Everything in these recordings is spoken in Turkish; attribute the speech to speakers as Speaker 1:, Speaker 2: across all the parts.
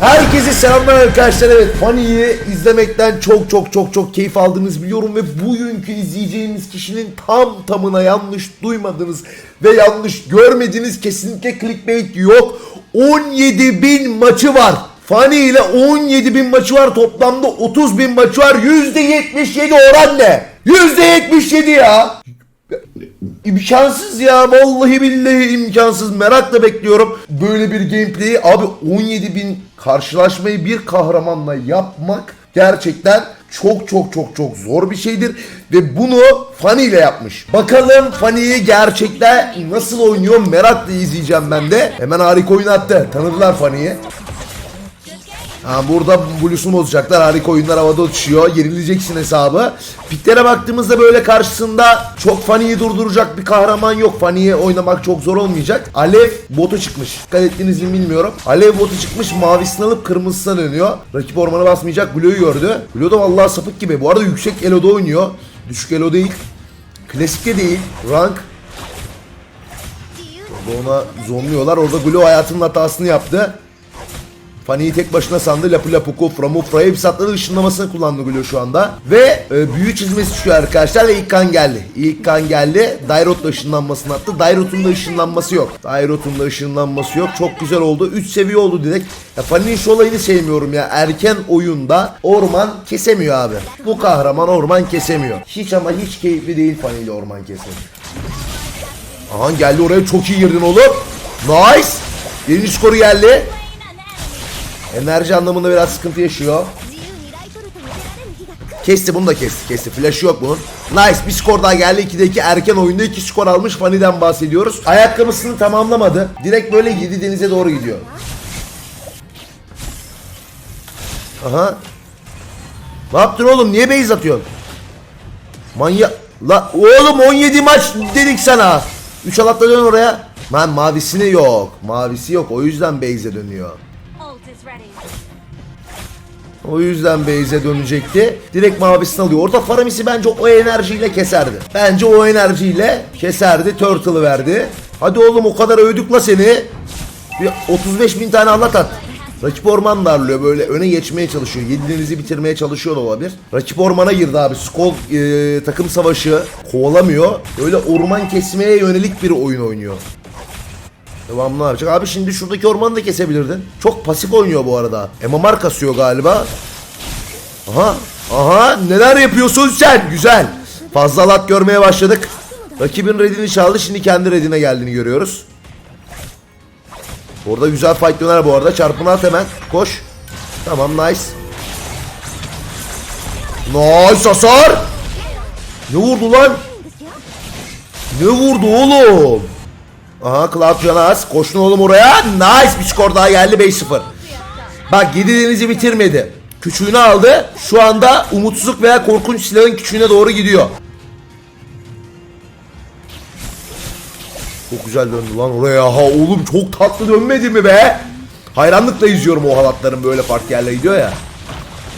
Speaker 1: Herkese selamlar arkadaşlar. Evet Funny'yi izlemekten çok çok çok çok keyif aldığınızı biliyorum ve bugünkü izleyeceğimiz kişinin tam tamına yanlış duymadınız ve yanlış görmediğiniz kesinlikle clickbait yok. 17 bin maçı var. Funny ile 17 bin maçı var toplamda 30 bin maçı var %77 oran ne? %77 ya. İmkansız ya vallahi billahi imkansız merakla bekliyorum böyle bir gameplay'i abi 17 bin karşılaşmayı bir kahramanla yapmak gerçekten çok çok çok çok zor bir şeydir ve bunu Fanny ile yapmış. Bakalım Fanny'yi gerçekten nasıl oynuyor merakla izleyeceğim ben de. Hemen harika oyun attı. Tanıdılar Fanny'yi. Burada Blues'u bozacaklar. Harika oyunlar havada uçuşuyor. Yenileceksin hesabı. Piklere baktığımızda böyle karşısında çok Fanny'yi durduracak bir kahraman yok. Fanny'yi oynamak çok zor olmayacak. Alev botu çıkmış. Dikkat ettiniz mi bilmiyorum. Alev botu çıkmış. Mavisini alıp kırmızısına dönüyor. Rakip ormana basmayacak. Blue'yu gördü. Blue da vallahi sapık gibi. Bu arada yüksek elo'da oynuyor. Düşük elo değil. Klasikte değil. Rank. Orada ona zonluyorlar. Orada Blue hayatının hatasını yaptı. Fanny'yi tek başına sandı. Lapu Lapuku, Framufra hepsi atladı ışınlamasını kullandı Gülü şu anda. Ve e, büyü çizmesi düşüyor arkadaşlar ve ilk kan geldi. İlk kan geldi. Dairot'la ışınlanmasını attı. Dairot'un da ışınlanması yok. Dairot'un da ışınlanması yok. Çok güzel oldu. 3 seviye oldu direkt. Ya şu olayını sevmiyorum ya. Erken oyunda orman kesemiyor abi. Bu kahraman orman kesemiyor. Hiç ama hiç keyifli değil Fanny ile orman kesmek. Aha geldi oraya çok iyi girdin oğlum. Nice. Birinci skoru geldi. Enerji anlamında biraz sıkıntı yaşıyor. Kesti bunu da kesti kesti. Flash yok bunun. Nice bir skor daha geldi. 2'de 2 erken oyunda 2 skor almış. Fani'den bahsediyoruz. Ayakkabısını tamamlamadı. Direkt böyle 7 denize doğru gidiyor. Aha. Ne yaptın oğlum? Niye base atıyorsun? Manya... La oğlum 17 maç dedik sana. 3 alatla dön oraya. Ben mavisini yok. Mavisi yok. O yüzden base'e dönüyor. O yüzden base'e dönecekti. Direkt mavisini alıyor. Orada Faramis'i bence o enerjiyle keserdi. Bence o enerjiyle keserdi. Turtle'ı verdi. Hadi oğlum o kadar övdük la seni. Bir 35 bin tane anlat at. Rakip orman darlıyor böyle öne geçmeye çalışıyor. Yedilinizi bitirmeye çalışıyor olabilir. Rakip ormana girdi abi. Skol e, takım savaşı kovalamıyor. Öyle orman kesmeye yönelik bir oyun oynuyor. Devamlı yapacak? Abi şimdi şuradaki ormanı da kesebilirdin. Çok pasif oynuyor bu arada. MMR kasıyor galiba. Aha. Aha. Neler yapıyorsun sen? Güzel. Fazla alat görmeye başladık. Rakibin redini çaldı. Şimdi kendi redine geldiğini görüyoruz. Orada güzel fight döner bu arada. Çarpını at hemen. Koş. Tamam nice. Nice hasar. Ne vurdu lan? Ne vurdu oğlum? Aha Cloud Jonas koştun oğlum oraya. Nice bir skor daha geldi 5-0. Bak 7 denizi bitirmedi. Küçüğünü aldı. Şu anda umutsuzluk veya korkunç silahın küçüğüne doğru gidiyor. Çok güzel döndü lan oraya. Ha oğlum çok tatlı dönmedi mi be? Hayranlıkla izliyorum o halatların böyle farklı yerlere gidiyor ya.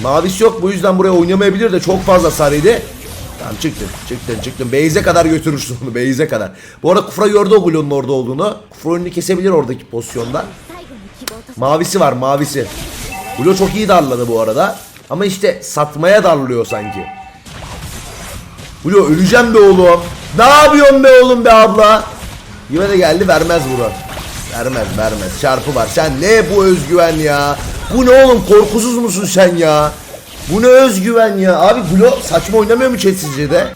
Speaker 1: Mavisi yok bu yüzden buraya oynamayabilir de çok fazla sarıydı. Tamam çıktın çıktın çıktın. Beyze kadar götürürsün onu Beyze kadar. Bu arada Kufra gördü o Glon'un orada olduğunu. Kufra önünü kesebilir oradaki pozisyonda. Mavisi var mavisi. Glo çok iyi darladı bu arada. Ama işte satmaya darlıyor sanki. Glo öleceğim be oğlum. Ne yapıyorsun be oğlum be abla? Yine de geldi vermez bura. Vermez vermez. Çarpı var. Sen ne bu özgüven ya? Bu ne oğlum korkusuz musun sen ya? Bu ne özgüven ya? Abi Glo saçma oynamıyor mu chat sizce de?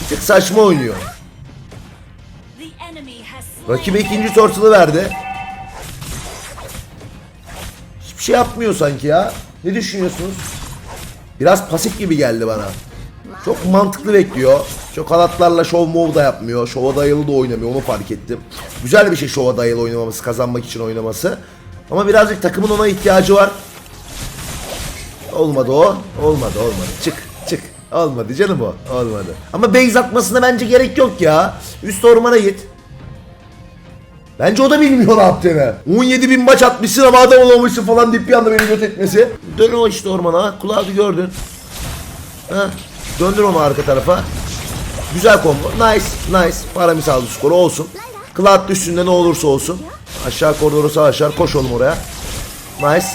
Speaker 1: Bir tık saçma oynuyor. Rakibe ikinci turtle'ı verdi. Hiçbir şey yapmıyor sanki ya. Ne düşünüyorsunuz? Biraz pasif gibi geldi bana. Çok mantıklı bekliyor. Çok halatlarla şov da yapmıyor. Şova dayalı da oynamıyor onu fark ettim. Güzel bir şey şova dayalı oynamaması, kazanmak için oynaması. Ama birazcık takımın ona ihtiyacı var. Olmadı o. Olmadı olmadı. Çık çık. Olmadı canım o. Olmadı. Ama base atmasına bence gerek yok ya. Üst ormana git. Bence o da bilmiyor ne yaptığını. 17 bin maç atmışsın ama adam olamamışsın falan deyip bir anda beni göt etmesi. Dön o işte ormana. Kulağı gördün. Ha. Döndür onu arka tarafa. Güzel combo. Nice. Nice. Paramis aldı skoru olsun. Cloud üstünde ne olursa olsun. Aşağı koridoru sağ aşağı. Koş oğlum oraya. Nice.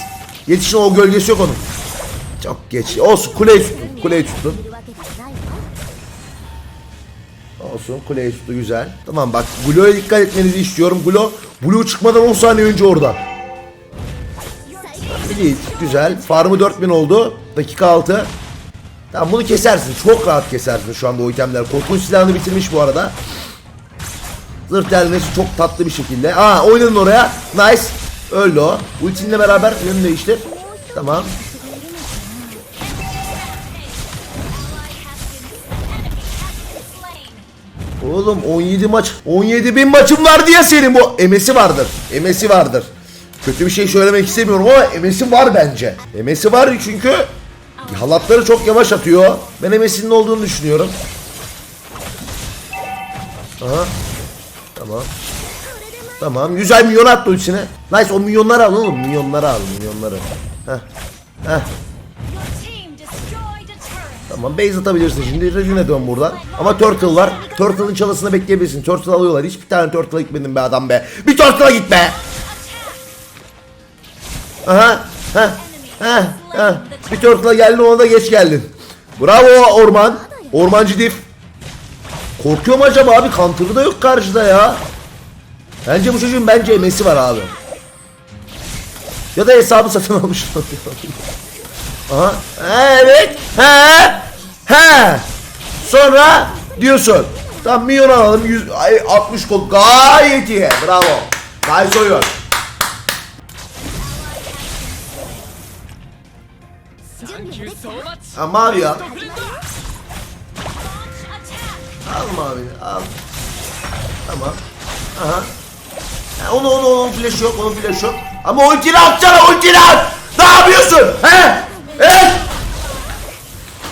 Speaker 1: Yetişin o gölgesi yok onun. Çok geç. Olsun kuleyi tutun. Kuleyi
Speaker 2: tutun.
Speaker 1: Olsun kuleyi tuttu güzel. Tamam bak Glo'ya dikkat etmenizi istiyorum. Glo, Blue çıkmadan 10 saniye önce orada. Biliyiz güzel. Farmı 4000 oldu. Dakika 6. Tamam bunu kesersin. Çok rahat kesersin şu anda o itemler. Korkunç silahını bitirmiş bu arada. Zırh delmesi çok tatlı bir şekilde. Aa oynadın oraya. Nice. Öldü o. Ultinle beraber yönünü değiştir. Tamam. Oğlum 17 maç 17 bin maçım vardı ya senin bu emesi vardır. Emesi vardır. Kötü bir şey söylemek istemiyorum ama emesi var bence. Emesi var çünkü halatları çok yavaş atıyor. Ben emesinin olduğunu düşünüyorum. Aha. Tamam. Tamam. Güzel milyon attı ultisine. Nice o milyonları al oğlum. Milyonları al. Milyonları. Heh. Heh. Tamam base atabilirsin şimdi. Regine dön buradan. Ama Turtle var. Turtle'ın çalısını bekleyebilirsin. Turtle alıyorlar. Hiçbir tane Turtle'a gitmedin be adam be. Bir Turtle'a git be. Aha. Heh. Heh. Heh. Bir Turtle'a geldin ona da geç geldin. Bravo Orman. Ormancı Dif. Korkuyor mu acaba abi? Counter'ı da yok karşıda ya. Bence bu çocuğun bence emesi var abi. Ya da hesabı satın almış. Aha. Evet. He. He. Sonra diyorsun. Tamam milyon alalım. 100, ay, 60 kol. Gayet iyi. Bravo. Nice oyun. Ha, mavi al. Al mavi. Al. Tamam. Aha. Ha, onu onu onun flash yok. Onun flash yok. Ama ultini atsana ultini at. Ne yapıyorsun? He? He?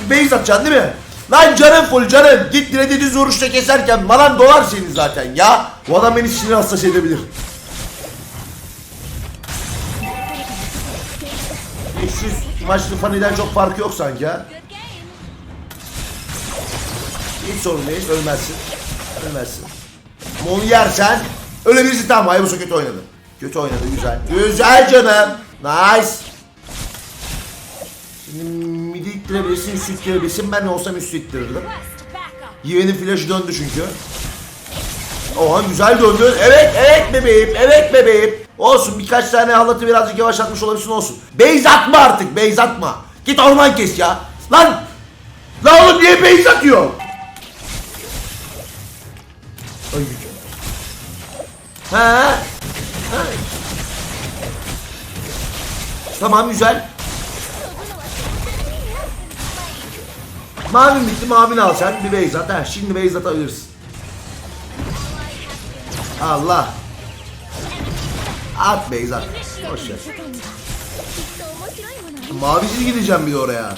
Speaker 1: Base atacaksın değil mi? Lan canım full canım. Git direkt düz keserken malan dolar senin zaten ya. Bu adam beni sinir hassas edebilir. 500 maçlı faniden çok farkı yok sanki ha. Hiç sorun değil. Ölmezsin. Ölmezsin. Ama onu yersen ölebilirsin tamam. Hayabusa kötü oynadı. Kötü oynadı güzel. Güzel canım. Nice. Şimdi ittirebilirsin, ittirebilirsin. Ben olsam üstü ittirirdim. Yive'nin flash'ı döndü çünkü. Oha güzel döndü. Evet, evet bebeğim, evet bebeğim. Olsun birkaç tane halatı birazcık yavaşlatmış olabilirsin olsun. Beyz atma artık, beyz atma. Git orman kes ya. Lan! Lan oğlum niye beyz atıyor? Ay. Ha? ha. Tamam güzel. Mavin bitti mavin al sen. Bir base at. Heh, şimdi base atabilirsin. Allah. At base at. Boş ver. Gideceğim bir de oraya.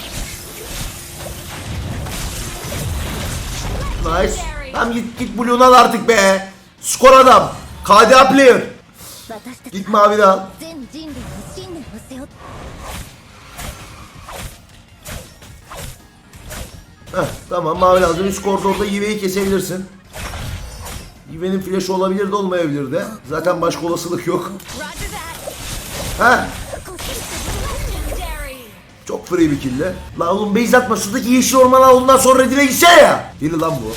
Speaker 1: Nice. Tam git git Blue'nu al artık be. Skor adam. KDA player. Git mavi al. Heh, tamam mavi lazım. Üst koridorda Yive'yi kesebilirsin. Yive'nin flaşı olabilir de olmayabilir de. Zaten başka olasılık yok. Heh. Çok free bir kille. Lan oğlum base atma şuradaki yeşil ormana ondan sonra redine gitse ya. Deli lan bu.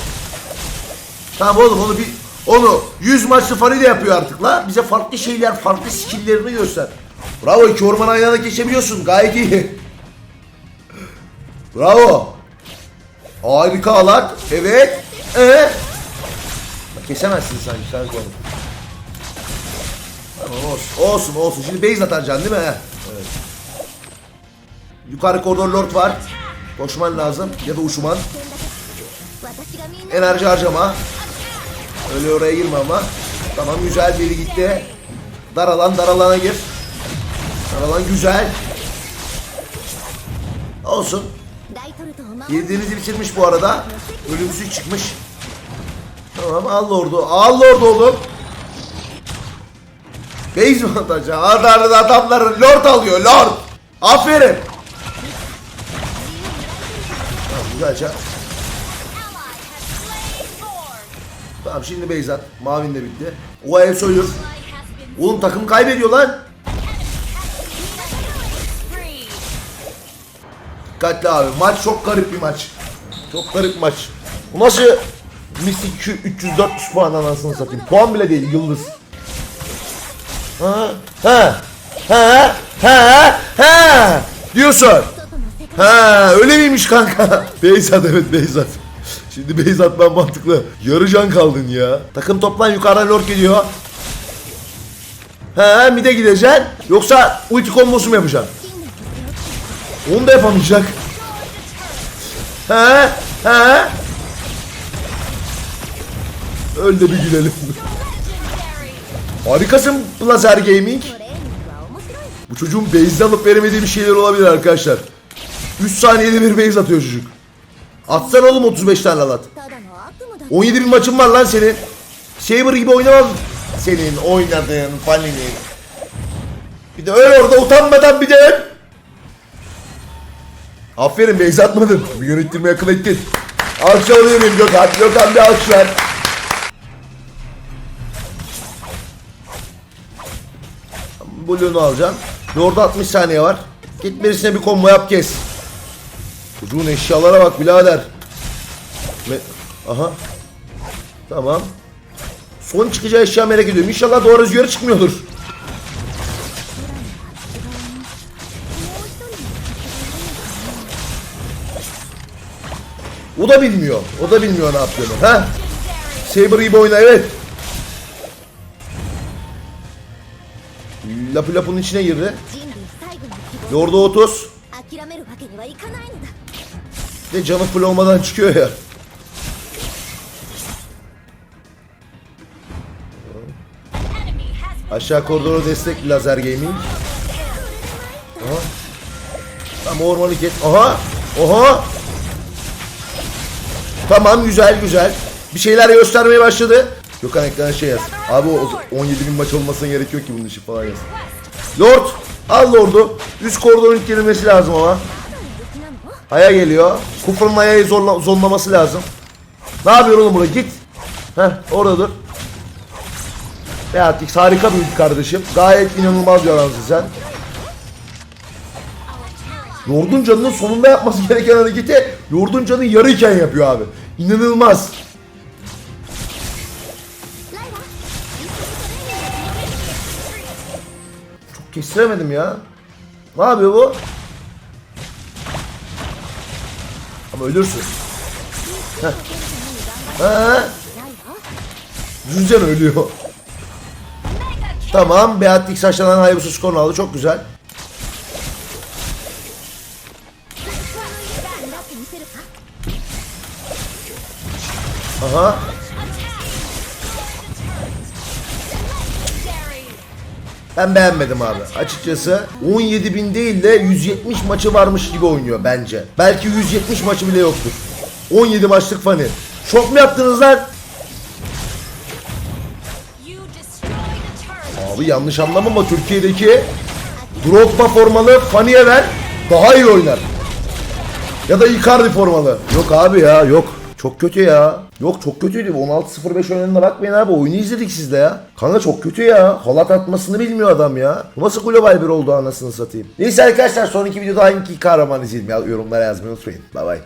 Speaker 1: Tamam oğlum onu bir onu 100 maçlı farı yapıyor artık la. Bize farklı şeyler, farklı skill'lerini göster. Bravo iki orman aynı anda geçebiliyorsun. Gayet iyi. Bravo. Harika alat. Evet. Ee? Kesemezsin sanki sen konu. Tamam olsun. Olsun olsun. Şimdi base atacaksın değil mi? Heh. Evet. Yukarı koridor lord var. Koşman lazım ya da uçman. Enerji harcama. Öyle oraya girme ama. Tamam güzel biri gitti. Daralan daralana gir. Daralan güzel. Olsun. Girdiğinizi bitirmiş bu arada. Ölümsüz çıkmış. Tamam al lordu. Al lordu oğlum. Base montajı. Arda arda adamları lord alıyor lord. Aferin. Tamam güzelce. Tamam şimdi base at. Mavin de bitti. O el soyur. Oğlum takım kaybediyor lan. Dikkatli abi. Maç çok garip bir maç. Çok garip maç. Bu maçı Mistik şu 300-400 puan anasını satayım. Puan bile değil yıldız. Ha ha ha ha ha diyorsun. Ha öyle miymiş kanka? Beyzat evet Beyzat. Şimdi Beyzat ben mantıklı. Yarı can kaldın ya. Takım toplan yukarıdan lord gidiyor. Ha mide gideceksin. Yoksa ulti kombosu mu yapacaksın? Onu da yapamayacak. He? He? Öyle bir gülelim. Harikasın Blazer Gaming. Bu çocuğun base'de alıp veremediği bir şeyler olabilir arkadaşlar. 3 saniyede bir base atıyor çocuk. Atsan oğlum 35 tane
Speaker 2: alat.
Speaker 1: 17 bin maçın var lan senin. Saber gibi oynamam. Senin oynadığın fanini. Bir de öyle orada utanmadan bir de Aferin base atmadın. Bir yönettirme akıl ettin. Alkış alıyorum Gökhan. Gökhan bir alkış ver. Blue'nu alacağım. Orada 60 saniye var. Git birisine bir combo yap kes. Çocuğun eşyalara bak birader. Me- Aha. Tamam. Son çıkacağı eşya merak ediyorum. İnşallah doğru rüzgarı çıkmıyordur. O da bilmiyor. O da bilmiyor ne yaptığını. Ha? Saber gibi oyna evet. Lapı lapının içine girdi. Lord'a 30. Ve canı full olmadan çıkıyor ya. Aşağı koridoru destek lazer gaming. Aha. Tam ormanı kes. Aha. Oha. Tamam güzel güzel. Bir şeyler göstermeye başladı. Gökhan ekrana şey yaz. Abi o 17 bin maç olmasına gerek yok ki bunun işi falan yaz. Lord. Al Lord'u. Üst koridorun girmesi lazım ama. Aya geliyor. Kufr'un ayayı zorla zonlaması lazım. Ne yapıyor oğlum burada? Git. Heh orada dur. Beatix harika bir kardeşim. Gayet inanılmaz bir adamsın sen. Lord'un canının sonunda yapması gereken hareketi Lord'un canı yarıyken yapıyor abi. İnanılmaz. Çok kestiremedim ya. Ne yapıyor bu? Ama ölürsün. Heh. Ha. Rüzgar ölüyor. Tamam. Beatrix aşağıdan Hayabusa skorunu aldı. Çok güzel. Aha. Ben beğenmedim abi. Açıkçası 17 bin değil de 170 maçı varmış gibi oynuyor bence. Belki 170 maçı bile yoktur. 17 maçlık fani. Şok mu yaptınız lan? Abi yanlış anlama ama Türkiye'deki Drogba formalı Fani'ye ver daha iyi oynar. Ya da Icardi formalı. Yok abi ya yok. Çok kötü ya. Yok çok kötüydü. 16-05 oyununa bakmayın abi. Oyunu izledik sizde ya. Kanka çok kötü ya. Halat atmasını bilmiyor adam ya. Bu nasıl global bir oldu anasını satayım. Neyse arkadaşlar sonraki videoda hangi kahraman izleyelim ya yorumlara yazmayı unutmayın. Bay bay.